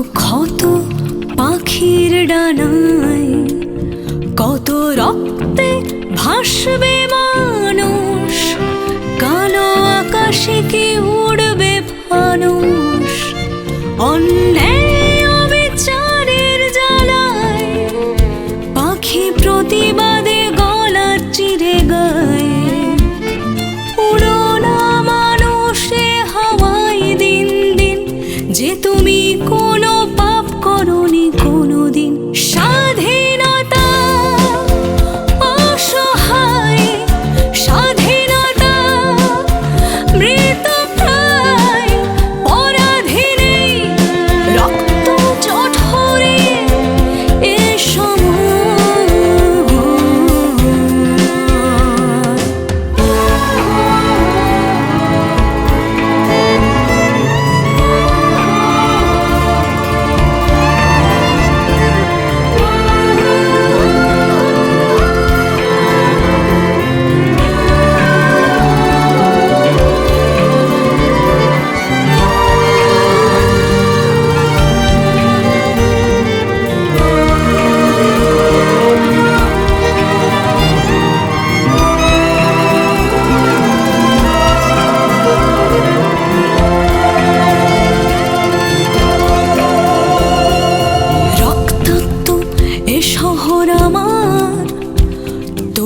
ক্ষত পাখির ডানায়, কত রক্তে ভাসবে মানুষ, কালো আকাশে কি উড়বে মানুষ? অন্যায় অবিচারের জ্বালায়, পাখি প্রতিবাদে গলার চিরে গায়। উড়োনা মানুষে, হাওয়ায় দিন দিন যে তুমি কোন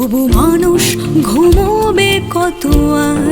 তবু মানুষ ঘুমোবে কত আর?